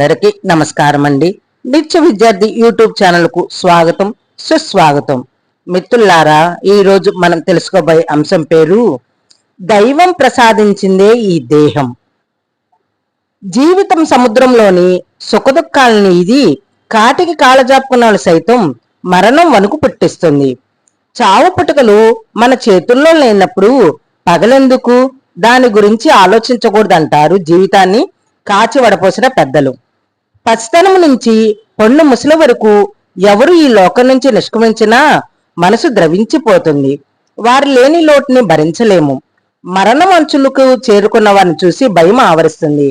అందరికీ నమస్కారం అండి నిత్య విద్యార్థి యూట్యూబ్ ఛానల్కు స్వాగతం సుస్వాగతం. మిత్రులారా ఈ రోజు మనం తెలుసుకోబోయే అంశం పేరు దైవం ప్రసాదించిందే ఈ దేహం. జీవితం సముద్రంలోని సుఖదుఖాలని ఇది కాటికి కాలజాపుకున్న సైతం మరణం వణుకు పుట్టిస్తుంది. చావు పుట్టుకలు మన చేతుల్లో లేనప్పుడు పగలెందుకు? దాని గురించి ఆలోచించకూడదంటారు జీవితాన్ని కాచి వడపోసిన పెద్దలు. పసితనం నుంచి పొన్ను ముసలి వరకు ఎవరు ఈ లోకం నుంచి నిష్క్రమించినా మనసు ద్రవించిపోతుంది. వారు లేని లోటుని భరించలేము. మరణం అంచులకు చేరుకున్న వారిని చూసి భయం ఆవరిస్తుంది.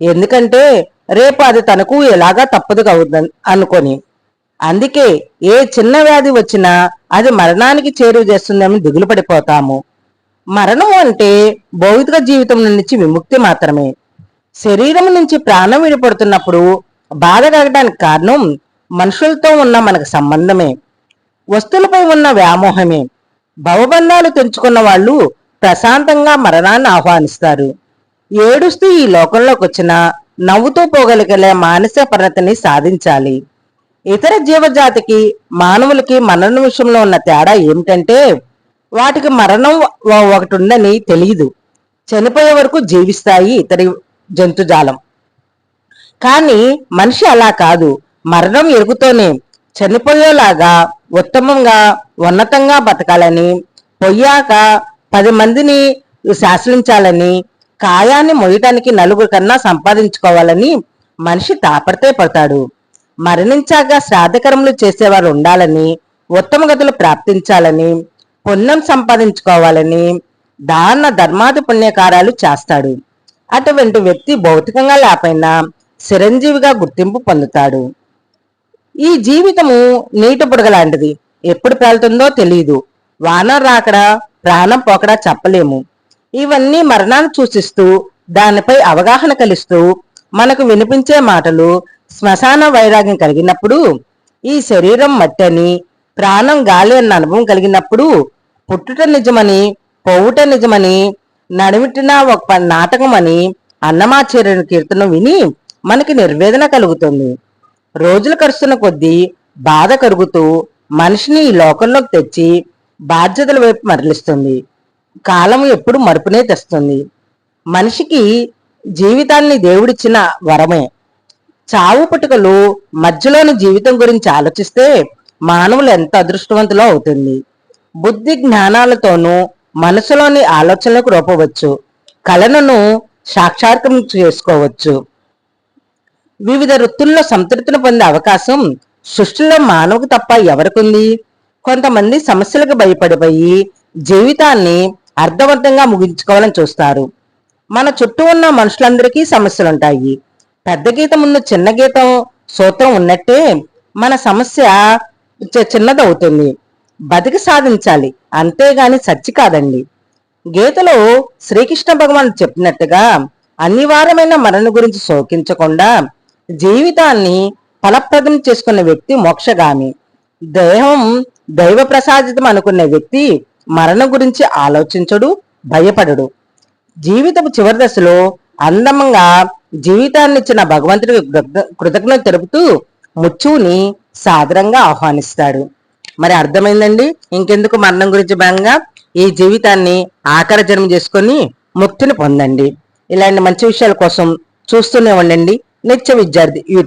ఎందుకంటే రేపు అది తనకు ఎలాగా తప్పదు అవుతుంది అనుకొని. అందుకే ఏ చిన్న వ్యాధి వచ్చినా అది మరణానికి చేరువ చేస్తుందని దిగులు పడిపోతాము. మరణం అంటే భౌతిక జీవితం నుంచి విముక్తి మాత్రమే. శరీరం నుంచి ప్రాణం విడిపడుతున్నప్పుడు బాధ కలగడానికి కారణం మనుషులతో ఉన్న మనకు సంబంధమే. వస్తువులపై ఉన్న వ్యామోహమే. భవబంధాలు తెంచుకున్న వాళ్ళు ప్రశాంతంగా మరణాన్ని ఆహ్వానిస్తారు. ఏడుస్తూ ఈ లోకంలోకి వచ్చిన నవ్వుతూ పోగలిగలే మానసిక పరిణతిని సాధించాలి. ఇతర జీవజాతికి మానవులకి మరణం విషయంలో ఉన్న తేడా ఏమిటంటే వాటికి మరణం ఒకటి ఉందని తెలియదు చనిపోయే వరకు జీవిస్తాయి ఇతర జంతుజాలం. కానీ మనిషి అలా కాదు. మరణం ఎరుగుతోనే చనిపోయేలాగా ఉత్తమంగా ఉన్నతంగా బతకాలని పొయ్యాక పది మందిని శాసనించాలని కాయాన్ని మొయ్యటానికి నలుగురు కన్నా సంపాదించుకోవాలని మనిషి తాపడితే పడతాడు. మరణించాక శ్రాద్ధకరములు చేసేవారు ఉండాలని ఉత్తమ గతులు ప్రాప్తించాలని పుణ్యం సంపాదించుకోవాలని దాన ధర్మాది పుణ్యకారాలు చేస్తాడు. అటువంటి వ్యక్తి భౌతికంగా లేకపోయినా చిరంజీవిగా గుర్తింపు పొందుతాడు. ఈ జీవితము నీటి బుడగ లాంటిది. ఎప్పుడు పేలుతుందో తెలియదు వాన రాకడా ప్రాణం పోకడా చెప్పలేము. ఇవన్నీ మరణాన్ని సూచిస్తూ దానిపై అవగాహన కలిస్తూ మనకు వినిపించే మాటలు శ్మశాన వైరాగ్యం కలిగినప్పుడు ఈ శరీరం మట్టని ప్రాణం గాలి అన్న అనుభవం కలిగినప్పుడు పుట్టుట నిజమని పోవుట నిజమని నడిమిటిన ఒక నాటకం అని అన్నమాచార్యుని కీర్తనం విని మనకి నిర్వేదన కలుగుతుంది. రోజులు కరుస్తున్న కొద్దీ బాధ కరుగుతూ మనిషిని ఈ లోకంలోకి తెచ్చి బాధ్యతల వైపు మరలిస్తుంది. కాలం ఎప్పుడు మరుపునే తెస్తుంది. మనిషికి జీవితాన్ని దేవుడిచ్చిన వరమే. చావు పుట్టుకలు మధ్యలోని జీవితం గురించి ఆలోచిస్తే మానవులు ఎంత అదృష్టవంతులో అవుతుంది. బుద్ధి జ్ఞానాలతోనూ మనసులోని ఆలోచనలకు రూపవచ్చు. కళలను సాక్షాత్కం చేసుకోవచ్చు. వివిధ వృత్తుల్లో సంతృప్తిని పొందే అవకాశం సృష్టిలో మానవుకు తప్ప ఎవరికుంది? కొంతమంది సమస్యలకు భయపడిపోయి జీవితాన్ని అర్థవంతంగా ముగించుకోవాలని చూస్తారు. మన చుట్టూ ఉన్న మనుషులందరికీ సమస్యలుంటాయి. పెద్ద గీతం ఉన్న చిన్న గీతం సూత్రం ఉన్నట్టే మన సమస్య చిన్నదవుతుంది. బతికి సాధించాలి. అంతేగాని సచ్చి కాదండి. గీతలో శ్రీకృష్ణ భగవాన్ చెప్పినట్టుగా అనివార్యమైన మరణం గురించి శోకించకుండా జీవితాన్ని ఫలప్రదం చేసుకున్న వ్యక్తి మోక్షగామి. దేహం దైవ ప్రసాదితం అనుకున్న వ్యక్తి మరణం గురించి ఆలోచించడు భయపడడు. జీవితపు చివరి దశలో అందంగా జీవితాన్ని ఇచ్చిన భగవంతుడికి కృతజ్ఞత తెలుపుతూ ముచ్చుని సాదరంగా ఆహ్వానిస్తాడు. మరి అర్థమైందండి? ఇంకెందుకు మరణం గురించి భయంగా ఈ జీవితాన్ని ఆకర జన్మ చేసుకొని ముక్తిని పొందండి. ఇలాంటి మంచి విషయాల కోసం చూస్తూనే ఉండండి. నిత్య విద్యార్థి యూట్యూబ్.